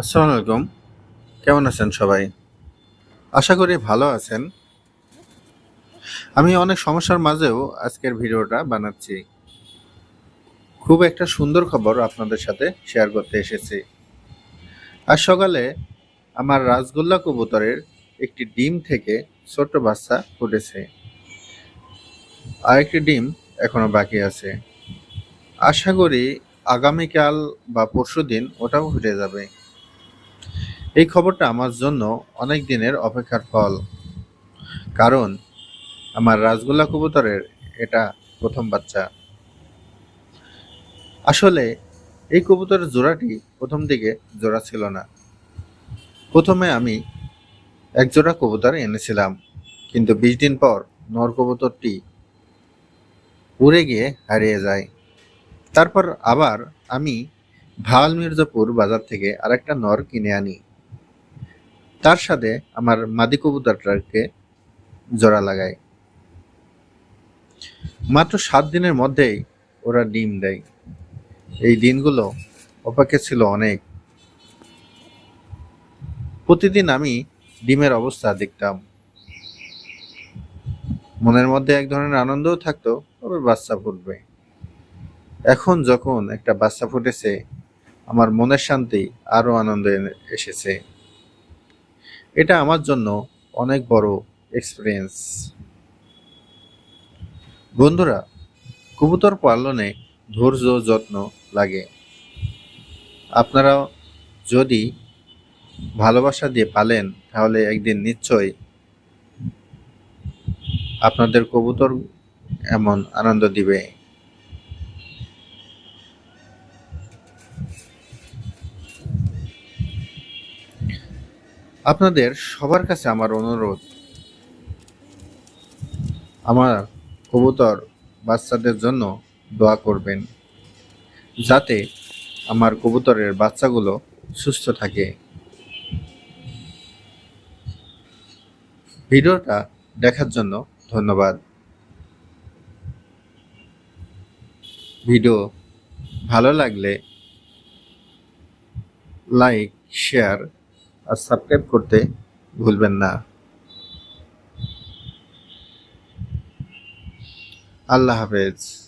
আসসালামু আলাইকুম। কেমন আছেন সবাই? আশা করি ভালো আছেন। আমি অনেক সমস্যার মাঝেও আজকের ভিডিওটা বানাচ্ছি। খুব একটা সুন্দর খবর আপনাদের সাথে শেয়ার করতে এসেছি। আজ সকালে আমার রাজগোল্লা কবুতরের একটি ডিম থেকে ছোট্ট বাচ্চা ফুটেছে। আরেকটি ডিম এখনও বাকি আছে। আশা করি আগামীকাল বা পরশুদিন ওটাও ফুটে যাবে। এই খবরটা আমার জন্য অনেক দিনের অপেক্ষার ফল। কারণ, আমার রাজগোল্লা কবুতরের এটা প্রথম বাচ্চা। আসলে, এই কবুতরের জোড়াটি প্রথম দিকে জোড়া ছিল না। প্রথমে আমি এক জোড়া কবুতর এনেছিলাম, কিন্তু বিশ দিন পর নর কবুতরটি উড়ে গিয়ে হারিয়ে যায়। তারপর আবার আমি ভালো মির্জাপুর বাজার থেকে আরেকটা নর কিনে আনি। তার সাথে আমার মাদি কবুতরটাকে জোড়া লাগাই। মাত্র সাত দিনের মধ্যেই ওরা ডিম দেয়। এই দিনগুলো অপেক্ষা ছিল অনেক। প্রতিদিন আমি ডিমের অবস্থা দেখতাম। মনের মধ্যে এক ধরনের আনন্দও থাকতো তবে বাচ্চা ফুটবে। এখন যখন একটা বাচ্চা ফুটেছে, আমার মনের শান্তি আরও আনন্দ এসেছে। এটা আমার জন্য অনেক বড় এক্সপিরিয়েন্স বন্ধুরা, কবুতর পালনে ধৈর্য, যত্ন লাগে। আপনারাও যদি ভালোবাসা দিয়ে পালেন, তাহলে একদিন নিশ্চয়ই আপনাদের কবুতর এমন আনন্দ দিবে। আপনাদের সবার কাছে আমার অনুরোধ, আমার কবুতর বাচ্চাদের জন্য দোয়া করবেন, যাতে আমার কবুতরের বাচ্চাগুলো সুস্থ থাকে। ভিডিওটা দেখার জন্য ধন্যবাদ। ভিডিও ভালো লাগলে লাইক, শেয়ার আর সাবস্ক্রাইব করতে ভুলবেন না। আল্লাহ হাফেজ।